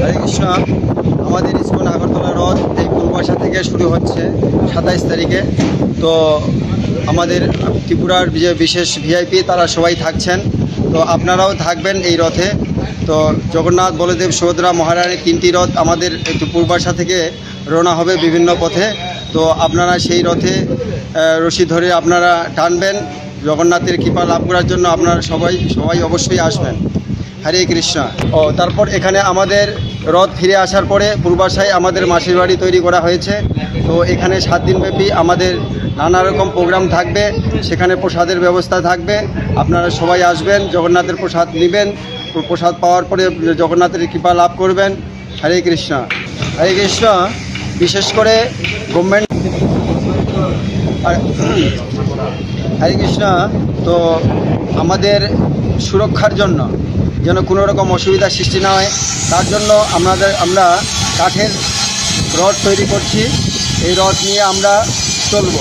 হরে কৃষ্ণ। আমাদের ইস্কন আগরতলা রথ এই পূর্বাশা থেকে শুরু হচ্ছে সাতাইশ তারিখে। তো আমাদের ত্রিপুরার যে বিশেষ ভিআইপি তারা সবাই থাকছেন। তো আপনারাও থাকবেন এই রথে। তো জগন্নাথ, বলদেব, সুভদ্রা মহারানীর তিনটি রথ আমাদের একটু পূর্বাশা থেকে রওনা হবে বিভিন্ন পথে। তো আপনারা সেই রথে রশি ধরে আপনারা টানবেন। জগন্নাথের কৃপা লাভ করার জন্য আপনারা সবাই সবাই অবশ্যই আসবেন। হরে কৃষ্ণ। ও, তারপর এখানে আমাদের রথ ফিরে আসার পরে পূর্বাশায় আমাদের মাসির বাড়ি তৈরি করা হয়েছে। তো এখানে সাত দিনব্যাপী আমাদের নানা রকম প্রোগ্রাম থাকবে, সেখানে প্রসাদের ব্যবস্থা থাকবে। আপনারা সবাই আসবেন, জগন্নাথের প্রসাদ নেবেন, প্রসাদ পাওয়ার পরে জগন্নাথের কৃপা লাভ করবেন। হরে কৃষ্ণ। হরে কৃষ্ণ। বিশেষ করে গভর্নমেন্ট হরে কৃষ্ণ। তো আমাদের সুরক্ষার জন্য যেন কোনো রকম অসুবিধার সৃষ্টি না হয়। তার জন্য আমাদের আমরা কাঠের রড তৈরি করছি। এই রড নিয়ে আমরা চলব।